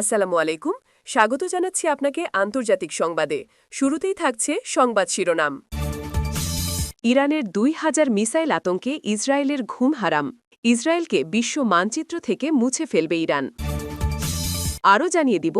আসসালামু আলাইকুম। স্বাগত জানাচ্ছি আপনাকে আন্তর্জাতিক সংবাদে। শুরুতেই থাকছে সংবাদ শিরোনাম। ইরানের দুই হাজার মিসাইল আতঙ্কে ইসরায়েলের ঘুম হারাম। ইসরায়েলকে বিশ্ব মানচিত্র থেকে মুছে ফেলবে ইরান। আরও জানিয়ে দিব,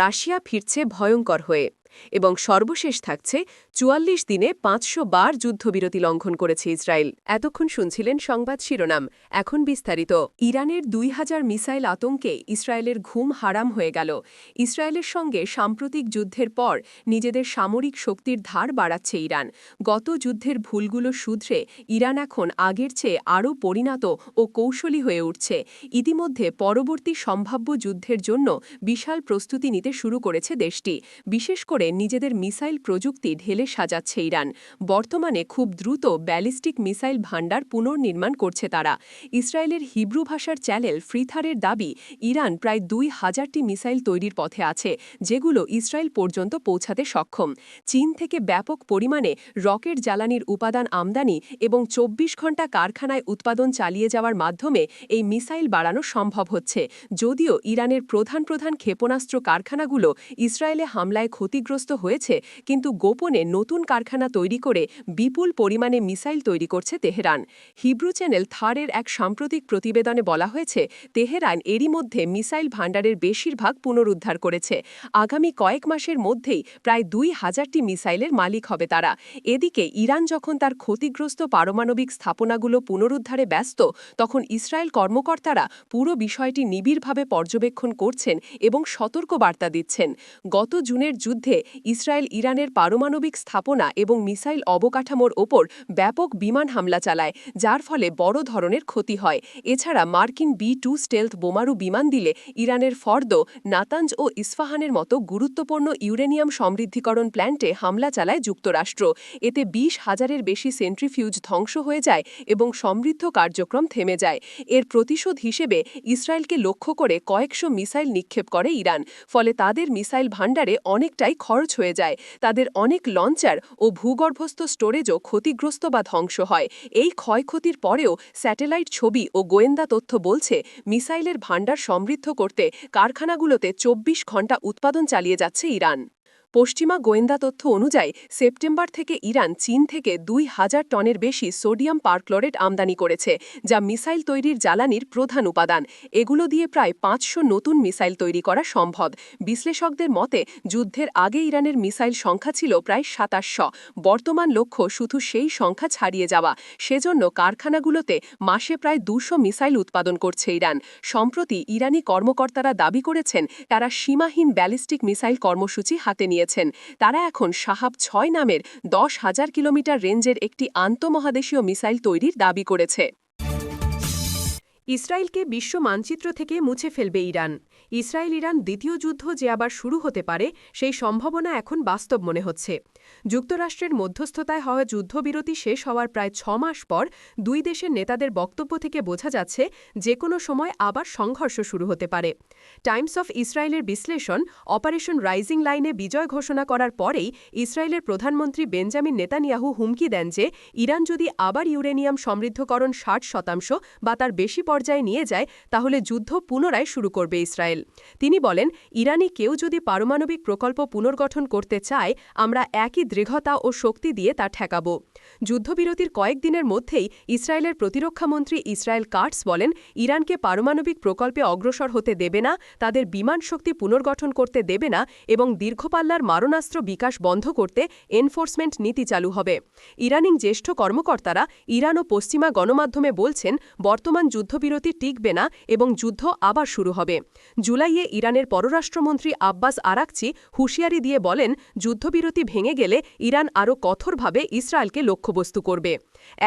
রাশিয়া ফিরছে ভয়ঙ্কর হয়ে। এবং সর্বশেষ থাকছে চুয়াল্লিশ দিনে পাঁচশো বার যুদ্ধবিরতি লঙ্ঘন করেছে ইসরায়েল। এতক্ষণ শুনছিলেন সংবাদ শিরোনাম, এখন বিস্তারিত। ইরানের দুই হাজার মিসাইল আতঙ্কে ইসরায়েলের ঘুম হারাম হয়ে গেল। ইসরায়েলের সঙ্গে সাম্প্রতিক যুদ্ধের পর নিজেদের সামরিক শক্তির ধার বাড়াচ্ছে ইরান। গত যুদ্ধের ভুলগুলো শুধরে ইরান এখন আগের চেয়ে আরও পরিণত ও কৌশলী হয়ে উঠছে। ইতিমধ্যে পরবর্তী সম্ভাব্য যুদ্ধের জন্য বিশাল প্রস্তুতি নিতে শুরু করেছে দেশটি। বিশেষ করে নিজেদের মিসাইল প্রযুক্তি ঢেলে সাজাচ্ছে ইরান। বর্তমানে খুব দ্রুত ব্যালিস্টিক মিসাইল ভাণ্ডার পুনর্নির্মাণ করছে তারা। ইসরায়েলের হিব্রু ভাষার চ্যানেল ফ্রিথারের দাবি, ইরান প্রায় দুই হাজারটি মিসাইল তৈরির পথে আছে, যেগুলো ইসরায়েল পর্যন্ত পৌঁছাতে সক্ষম। চীন থেকে ব্যাপক পরিমাণে রকেট জ্বালানির উপাদান আমদানি এবং চব্বিশ ঘণ্টা কারখানায় উৎপাদন চালিয়ে যাওয়ার মাধ্যমে এই মিসাইল বাড়ানো সম্ভব হচ্ছে। যদিও ইরানের প্রধান প্রধান ক্ষেপণাস্ত্র কারখানাগুলো ইসরায়েলে হামলায় ক্ষতিগ্রস্ত হয়েছে, কিন্তু গোপনে নতুন কারখানা তৈরি করে বিপুল পরিমাণে মিসাইল তৈরি করছে তেহরান। হিব্রু চ্যানেল থারের এক সাম্প্রতিক প্রতিবেদনে বলা হয়েছে, তেহরান এরই মধ্যে মিসাইল ভাণ্ডারের বেশিরভাগ পুনরুদ্ধার করেছে। আগামী কয়েক মাসের মধ্যেই প্রায় দুই হাজারটি মিসাইলের মালিক হবে তারা। এদিকে ইরান যখন তার ক্ষতিগ্রস্ত পারমাণবিক স্থাপনাগুলো পুনরুদ্ধারে ব্যস্ত, তখন ইসরায়েল কর্মকর্তারা পুরো বিষয়টি নিবিড়ভাবে পর্যবেক্ষণ করছেন এবং সতর্ক বার্তা দিচ্ছেন। গত জুনের যুদ্ধে ইসরায়েল ইরানের পারমাণবিক স্থাপনা এবং মিসাইল অবকাঠামোর ওপর ব্যাপক বিমান হামলা চালায়, যার ফলে বড় ধরনের ক্ষতি হয়। এছাড়া মার্কিন বি টু স্টেলথ বোমারু বিমান দিলে ইরানের ফর্দ, নাতাঞ্জ ও ইস্ফাহানের মতো গুরুত্বপূর্ণ ইউরেনিয়াম সমৃদ্ধিকরণ প্ল্যান্টে হামলা চালায় যুক্তরাষ্ট্র। এতে বিশ হাজারের বেশি সেন্ট্রিফিউজ ধ্বংস হয়ে যায় এবং সমৃদ্ধ কার্যক্রম থেমে যায়। এর প্রতিশোধ হিসেবে ইসরায়েলকে লক্ষ্য করে কয়েকশো মিসাইল নিক্ষেপ করে ইরান, ফলে তাদের মিসাইল ভাণ্ডারে অনেকটাই খরচ হয়ে যায়। তাদের অনেক লঞ্চার ও ভূগর্ভস্থ স্টোরেজও ক্ষতিগ্রস্ত বা ধ্বংস হয়। এই ক্ষয়ক্ষতির পরেও স্যাটেলাইট ছবি ও গোয়েন্দা তথ্য বলছে, মিসাইলের ভাণ্ডার সমৃদ্ধ করতে কারখানাগুলোতে চব্বিশ ঘণ্টা উৎপাদন চালিয়ে যাচ্ছে ইরান। পশ্চিমা গোয়েন্দা তথ্য অনুযায়ী, সেপ্টেম্বর থেকে ইরান চীন থেকে দুই হাজার টনের বেশি সোডিয়াম পারক্লোরেট আমদানি করেছে, যা মিসাইল তৈরির জ্বালানির প্রধান উপাদান। এগুলো দিয়ে প্রায় পাঁচশো নতুন মিসাইল তৈরি করা সম্ভব। বিশ্লেষকদের মতে, যুদ্ধের আগে ইরানের মিসাইল সংখ্যা ছিল প্রায় সাতাশশ। বর্তমান লক্ষ্য শুধু সেই সংখ্যা ছাড়িয়ে যাওয়া। সেজন্য কারখানাগুলোতে মাসে প্রায় দুশো মিসাইল উৎপাদন করছে ইরান। সম্প্রতি ইরানি কর্মকর্তারা দাবি করেছেন, তারা সীমাহীন ব্যালিস্টিক মিসাইল কর্মসূচি হাতে নিয়ে নিয়েছেন তারা এখন সাহাব ছয় নামের দশ হাজার কিলোমিটার রেঞ্জের একটি আন্তমহাদেশীয় মিসাইল তৈরির দাবি করেছে। ইসরায়েলকে বিশ্ব মানচিত্র থেকে মুছে ফেলবে ইরান। ইসরায়েল ইরান দ্বিতীয় যুদ্ধ যে আবার শুরু হতে পারে, সেই সম্ভাবনা এখন বাস্তব মনে হচ্ছে। যুক্তরাষ্ট্রের মধ্যস্থতায় হওয়া যুদ্ধবিরতি শেষ হওয়ার প্রায় ছ মাস পর দুই দেশের নেতাদের বক্তব্য থেকে বোঝা যাচ্ছে যে কোনো সময় আবার সংঘর্ষ শুরু হতে পারে। টাইমস অফ ইসরায়েলের বিশ্লেষণ, অপারেশন রাইজিং লাইনে বিজয় ঘোষণা করার পরেই ইসরায়েলের প্রধানমন্ত্রী বেঞ্জামিন নেতানিয়াহু হুমকি দেন যে ইরান যদি আবার ইউরেনিয়াম সমৃদ্ধকরণ ষাট শতাংশ বা তার বেশি পর্যায়ে নিয়ে যায়, তাহলে যুদ্ধ পুনরায় শুরু করবে ইসরায়েল। তিনি বলেন, ইরানি কেউ যদি পারমাণবিক প্রকল্প পুনর্গঠন করতে চায়, আমরা একই দৃঢ়তা ও শক্তি দিয়ে তা ঠেকাব। যুদ্ধবিরতির কয়েকদিনের মধ্যেই ইসরায়েলের প্রতিরক্ষামন্ত্রী ইসরায়েল কার্টস বলেন, ইরানকে পারমাণবিক প্রকল্পে অগ্রসর হতে দেবে না, তাদের বিমান শক্তি পুনর্গঠন করতে দেবে না এবং দীর্ঘপাল্লার মারণাস্ত্র বিকাশ বন্ধ করতে এনফোর্সমেন্ট নীতি চালু হবে। ইরানিং জ্যেষ্ঠ কর্মকর্তারা ইরান ও পশ্চিমা গণমাধ্যমে বলছেন, বর্তমান যুদ্ধবিরতি টিকবে না এবং যুদ্ধ আবার শুরু হবে। জুলাইয়ে ইরানের পররাষ্ট্রমন্ত্রী আব্বাস আরাকচি হুঁশিয়ারি দিয়ে বলেন, যুদ্ধবিরতি ভেঙে গেলে ইরান আরও কঠোরভাবে ইসরায়েলকে লক্ষ্যবস্তু করবে।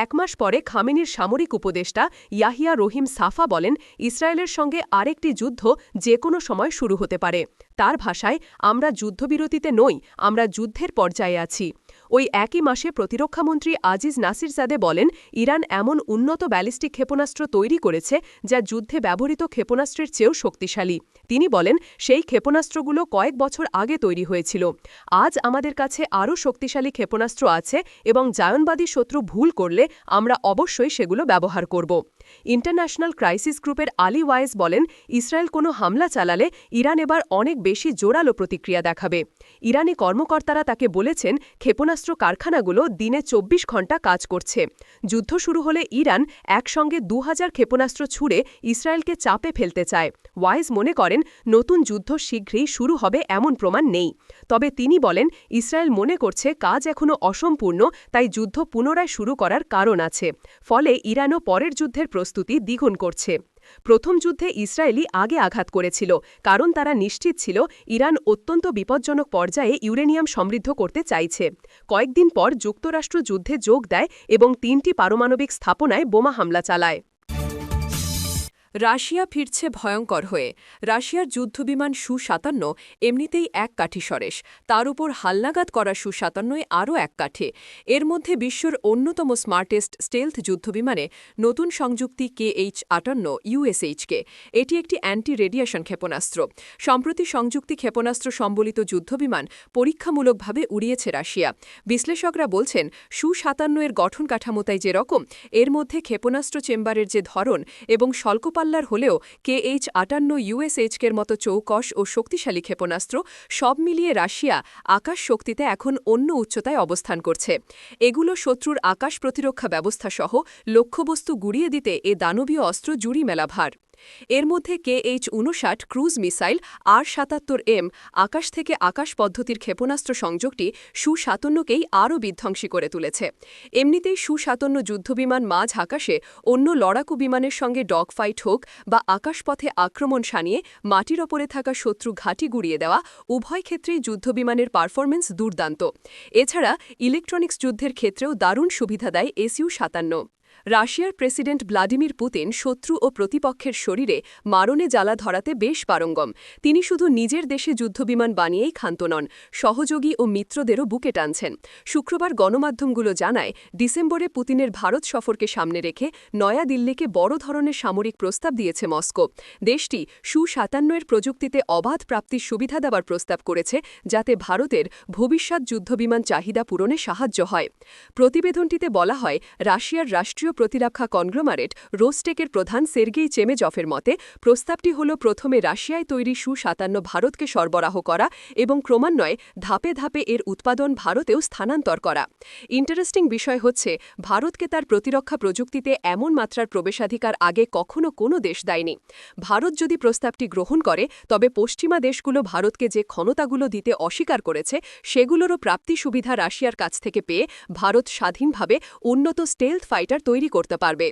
এক মাস পরে খামেনির সামরিক উপদেষ্টা ইয়াহিয়া রহিম সাফা বলেন, ইসরায়েলের সঙ্গে আরেকটি যুদ্ধ যে কোনো সময় শুরু হতে পারে। তার ভাষায়, আমরা যুদ্ধবিরতিতে নই, আমরা যুদ্ধের পর্যায়ে আছি। ওই একই মাসে প্রতিরক্ষামন্ত্রী আজিজ নাসিরজাদে বলেন, ইরান এমন উন্নত ব্যালিস্টিক ক্ষেপণাস্ত্র তৈরি করেছে, যা যুদ্ধে ব্যবহৃত ক্ষেপণাস্ত্রের চেয়েও শক্তিশালী। তিনি বলেন, সেই ক্ষেপণাস্ত্রগুলো কয়েক বছর আগে তৈরি হয়েছিল। আজ আমাদের কাছে আরও শক্তিশালী ক্ষেপণাস্ত্র আছে এবং জায়নবাদী শত্রু ভুল করলে আমরা অবশ্যই সেগুলো ব্যবহার করব। ইন্টারন্যাশনাল ক্রাইসিস গ্রুপের আলী ওয়াইস বলেন, ইসরায়েল কোনো হামলা চালালে ইরান এবার অনেক বেশি জোরালো প্রতিক্রিয়া দেখাবে। ইরানি কর্মকর্তারা তাকে বলেছেন, ক্ষেপণাস্ত্র কারখানাগুলো দিনে চব্বিশ ঘণ্টা কাজ করছে। যুদ্ধ শুরু হলে ইরান একসঙ্গে দু হাজার ক্ষেপণাস্ত্র ছুড়ে ইসরায়েলকে চাপে ফেলতে চায়। ওয়াইজ মনে করেন, নতুন যুদ্ধ শীঘ্রই শুরু হবে এমন প্রমাণ নেই। তবে তিনি বলেন, ইসরায়েল মনে করছে কাজ এখনও অসম্পূর্ণ, তাই যুদ্ধ পুনরায় শুরু করার কারণ আছে। ফলে ইরানও পরের যুদ্ধের প্রস্তুতি দ্বিগুণ করছে। প্রথম যুদ্ধে ইসরায়েলি আগে আঘাত করেছিল, কারণ তারা নিশ্চিত ছিল ইরান অত্যন্ত বিপজ্জনক পর্যায়ে ইউরেনিয়াম সমৃদ্ধ করতে চাইছে। কয়েকদিন পর যুক্তরাষ্ট্র যুদ্ধে যোগ দেয় এবং তিনটি পারমাণবিক স্থাপনায় বোমা হামলা চালায়। রাশিয়া ফিরছে ভয়ঙ্কর হয়ে। রাশিয়ার যুদ্ধবিমান সু সাতান্ন এমনিতেই এক কাঠি সরেশ। তার উপর হালনাগাদ করা সু সাতান্নয় আরও এক কাঠে। এর মধ্যে বিশ্বর অন্যতম স্মার্টেস্ট স্টেলথ যুদ্ধবিমানে নতুন সংযুক্তি কে এইচ আটান্ন ইউএসএইচকে এটি একটি অ্যান্টি রেডিয়েশন ক্ষেপণাস্ত্র। সম্প্রতি সংযুক্তি ক্ষেপণাস্ত্র সম্বলিত যুদ্ধবিমান পরীক্ষামূলকভাবে উড়িয়েছে রাশিয়া। বিশ্লেষকরা বলছেন সু সাতান্ন এর গঠন কাঠামোতাই যেরকম এর মধ্যে ক্ষেপণাস্ত্র চেম্বারের যে ধরন এবং স্বল্পপাল্লার হলেও কে এইচ আটান্ন ইউএসএইচকের মতো চৌকশ ও শক্তিশালী ক্ষেপণাস্ত্র সব মিলিয়ে রাশিয়া আকাশ শক্তিতে এখন অন্য উচ্চতায় অবস্থান করছে। এগুলো শত্রুর আকাশ প্রতিরক্ষা ব্যবস্থাসহ লক্ষ্যবস্তু গুড়িয়ে দিতে এ দানবীয় অস্ত্র জুড়ি মেলা ভার এর মধ্যে কে এইচ উনষাট ক্রুজ মিসাইল আর সাতাত্তর এম আকাশ থেকে আকাশ পদ্ধতির ক্ষেপণাস্ত্র সংযোগটি সু সাতান্নকেই আরও বিধ্বংসী করে তুলেছে। এমনিতেই সু যুদ্ধবিমান মাঝ আকাশে অন্য লড়াকু বিমানের সঙ্গে ডগ ফাইট হোক বা আকাশপথে আক্রমণ সানিয়ে মাটির ওপরে থাকা শত্রু ঘাঁটি গুড়িয়ে দেওয়া উভয় ক্ষেত্রেই যুদ্ধবিমানের পারফরমেন্স দুর্দান্ত। এছাড়া ইলেকট্রনিক্স যুদ্ধের ক্ষেত্রেও দারুণ সুবিধা দেয় এসইউ সাতান্ন। রাশিয়ার প্রেসিডেন্ট ভ্লাদিমির পুতিন শত্রু ও প্রতিপক্ষের শরীরে মারণে জ্বালা ধরাতে বেশ পারঙ্গম। তিনি শুধু নিজের দেশে যুদ্ধবিমান বানিয়েই ক্ষান্ত নন, সহযোগী ও মিত্রদেরও বুকে টানছেন। শুক্রবার গণমাধ্যমগুলো জানায়, ডিসেম্বরে পুতিনের ভারত সফরকে সামনে রেখে নয়াদিল্লিকে বড় ধরনের সামরিক প্রস্তাব দিয়েছে মস্কো। দেশটি সু সাতান্ন এর প্রযুক্তিতে অবাধ প্রাপ্তির সুবিধা দেওয়ার প্রস্তাব করেছে, যাতে ভারতের ভবিষ্যৎ যুদ্ধবিমান চাহিদা পূরণে সাহায্য হয়। প্রতিবেদনটিতে বলা হয়, রাশিয়ার রাষ্ট্রীয় প্রতিরক্ষা কনগ্লোমারেট রোস্টেকের প্রধান সের্গেই চেমেজফের মতে, প্রস্তাবটি হল প্রথমে রাশিয়ায় তৈরি সু সাতান্ন ভারতকে সরবরাহ করা এবং ক্রমান্বয়ে ধাপে ধাপে এর উৎপাদন ভারতেও স্থানান্তর করা। ইন্টারেস্টিং বিষয় হচ্ছে, ভারতকে তার প্রতিরক্ষা প্রযুক্তিতে এমন মাত্রার প্রবেশাধিকার আগে কখনো কোনো দেশ দেয়নি। ভারত যদি প্রস্তাবটি গ্রহণ করে, তবে পশ্চিমা দেশগুলো ভারতকে যে ক্ষমতাগুলো দিতে অস্বীকার করেছে, সেগুলোরও প্রাপ্তি সুবিধা রাশিয়ার কাছ থেকে পেয়ে ভারত স্বাধীনভাবে উন্নত স্টেলথ ফাইটার তৈরি করতে পারবে।